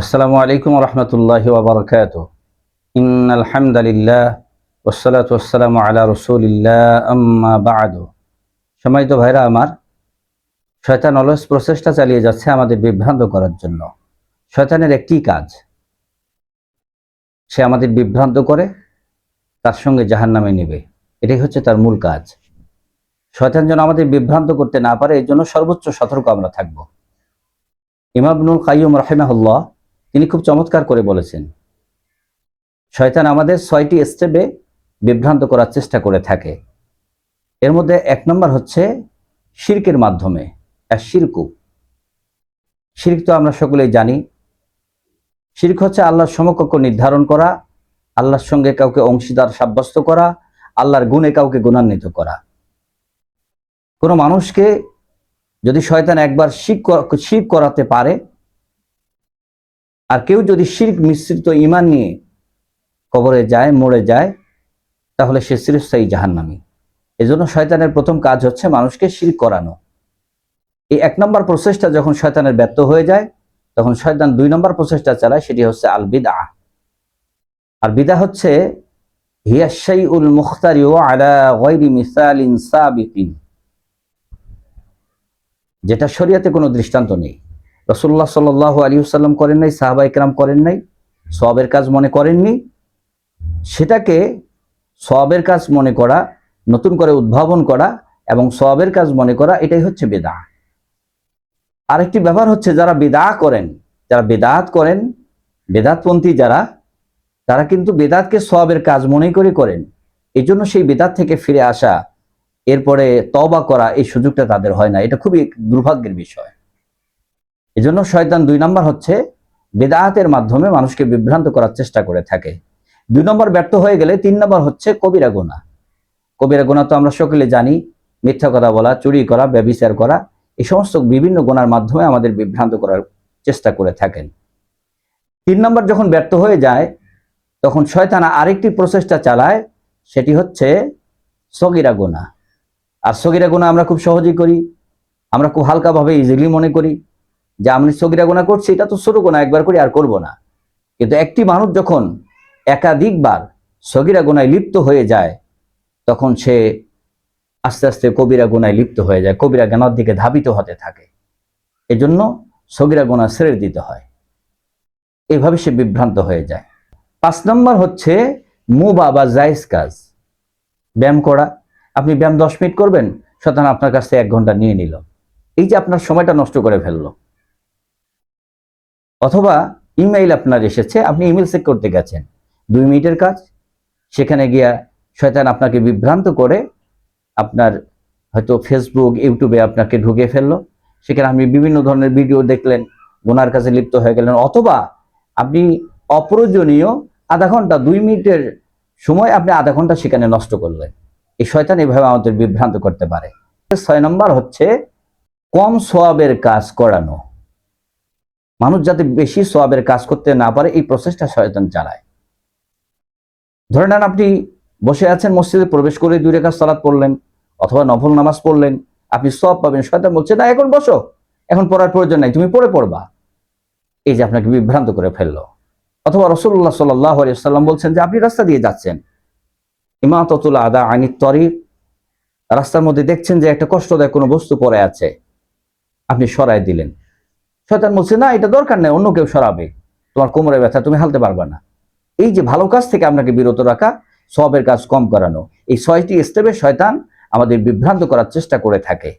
আসসালামু আলাইকুম রহমতুল্লাহ ওবরকাত ইন আলহামদুলিল্লাহ ওসালাত ওসালাম আলা রসুলিল্লাহ, আম্মা বাদ। সম্মানিত ভাইরা আমার, শয়তান অলস প্রচেষ্টা চালিয়ে যাচ্ছে আমাদের বিভ্রান্ত করার জন্য। শয়তানের একটি কাজ, সে আমাদের বিভ্রান্ত করে, তার সঙ্গে জাহান নামে নেবে। এটাই হচ্ছে তার মূল কাজ। শয়তান যেন আমাদের বিভ্রান্ত করতে না পারে, এর জন্য সর্বোচ্চ সতর্ক আমরা থাকব। ইমাবনুল কাইয়ুম রাহেমাহুল্লাহ তিনি খুব চমৎকার করে বলেছেন। শয়তান আমাদের ছয়টি স্টেপে বিভ্রান্ত করার চেষ্টা করে থাকে। এর মধ্যে এক নম্বর হচ্ছে শিরকের মাধ্যমে শিরকু। শির্ক তো আমরা সকলেই জানি। শির্ক হচ্ছে আল্লাহর সমকক্ষ নির্ধারণ করা, আল্লাহর সঙ্গে কাউকে অংশীদার সাব্যস্ত করা, আল্লাহর গুণে কাউকে গুণান্বিত করা। কোনো মানুষকে যদি শয়তান একবার শিখ শিখ করাতে পারে আর কেউ যদি শির্ক মিশ্রিত ইমান নিয়ে কবরে যায়, মরে যায়, তাহলে সে চিরস্থায়ী জাহান্নামী। এজন্য শয়তানের প্রথম কাজ হচ্ছে মানুষকে শির করানো। এই এক নম্বর প্রচেষ্টা যখন শয়তানের ব্যর্থ হয়ে যায়, তখন শয়তান দুই নম্বর প্রচেষ্টা চালায়, সেটি হচ্ছে আল বিদা আর বিদা হচ্ছে হিয়াশাই উল মুখতারি ও আলা সাবিকিন যেটা শরিয়াতে কোনো দৃষ্টান্ত নেই। রসুল্লাহ সাল আলী সাল্লাম করেন নাই, সাহাবা ইকরাম করেন নাই সবের কাজ মনে করেননি সেটাকে সবের কাজ মনে করা, নতুন করে উদ্ভাবন করা এবং সবের কাজ মনে করা, এটাই হচ্ছে বেদা আরেকটি ব্যাপার হচ্ছে যারা বেদা করেন, যারা বেদাত করেন, বেদাতপন্থী যারা, তারা কিন্তু বেদাতকে সবের কাজ মনে করে করেন। এই জন্য সেই বেদাত থেকে ফিরে আসা, এরপরে তবা করা এই সুযোগটা তাদের হয় না। এটা খুবই দুর্ভাগ্যের বিষয়। এজন্য শয়তান দুই নম্বর হচ্ছে বেদাহাতের মাধ্যমে মানুষকে বিভ্রান্ত করার চেষ্টা করে থাকে। দুই নম্বর ব্যর্থ হয়ে গেলে তিন নম্বর হচ্ছে কবিরা গোনা। কবিরা গোনা তো আমরা সকলে জানি, মিথ্যা কথা বলা, চুরি করা, ব্যবিচার করা, এই সমস্ত বিভিন্ন গোনার মাধ্যমে আমাদের বিভ্রান্ত করার চেষ্টা করে থাকেন। তিন নম্বর যখন ব্যর্থ হয়ে যায়, তখন শয়তানা আরেকটি প্রচেষ্টা চালায়, সেটি হচ্ছে সগিরা গোনা। আর সগিরা গোনা আমরা খুব সহজেই করি, আমরা খুব হালকাভাবে ইজিলি মনে করি। যে আমি সগিরা গোনা করছি, এটা তো ছোট গোনা একবার করি আর করব না। কিন্তু একটি মানুষ যখন একাধিকবার সগিরা গোনায় লিপ্ত হয়ে যায়, তখন সে আস্তে আস্তে কবিরা গোনায় লিপ্ত হয়ে যায়, কবিরা জ্ঞানার দিকে ধাবিত হতে থাকে। এজন্য সগিরা গোনা ছেড়ে দিতে হয়। এইভাবে সে বিভ্রান্ত হয়ে যায়। পাঁচ নম্বর হচ্ছে মুবা বা জায়েজ কাজ। ব্যায়াম করা। আপনি ব্যায়াম দশ মিনিট করবেন সুতরাং আপনার কাছ থেকে এক ঘণ্টা নিয়ে নিল। এই যে আপনার সময়টা নষ্ট করে ফেলল। অথবা ইমেইল আপনার এসেছে, আপনি ইমেল চেক করতে গেছেন। দুই মিনিটের কাজ, সেখানে গিয়া শয়তান আপনাকে বিভ্রান্ত করে, আপনার হয়তো ফেসবুক ইউটিউবে আপনাকে ঢুকে ফেলল। সেখানে আপনি বিভিন্ন ধরনের ভিডিও দেখলেন, গোনার কাছে লিপ্ত হয়ে গেলেন, অথবা আপনি অপ্রয়োজনীয় আধা ঘণ্টা, দুই মিনিটের সময় আপনি আধা ঘণ্টা সেখানে নষ্ট করলেন। এই শয়তান এভাবে আমাদের বিভ্রান্ত করতে পারে। ছয় নম্বর হচ্ছে, কম সোয়াবের কাজ করানো। মানুষ যাতে বেশি সোয়াবের কাজ করতে না পারে, এই প্রসেসটা শয়তান চালায়। ধরে নেন আপনি বসে আছেন, মসজিদে প্রবেশ করে দুই রেখা সালাদ পড়লেন অথবা নফল নামাজ পড়লেন, আপনি সব পাবেন। শয়তান বলছে, না, এখন বসো। এখন পড়ার প্রয়োজন নাই, তুমি পড়ে পড়বা। এই যে আপনাকে বিভ্রান্ত করে ফেলল। অথবা রসুল্লাহ সাল্লাম বলছেন যে, আপনি রাস্তা দিয়ে যাচ্ছেন। ইমাততুল আদা আইনি তরিক, রাস্তার মধ্যে দেখছেন যে একটা কষ্টদায়ক কোনো বস্তু পড়ে আছে। আপনি সরাই দিলেন। শয়তান বলছে, না, এটা দরকার নেই, অন্য কেউ সরাবে। তোমার কোমরে ব্যথা, তুমি হালতে পারবে না। এই যে ভালো কাজ থেকে আপনাকে বিরত রাখা, সবের কাজ কম করানো। এই ছয়টি স্টেপে শয়তান আমাদের বিভ্রান্ত করার চেষ্টা করে থাকে।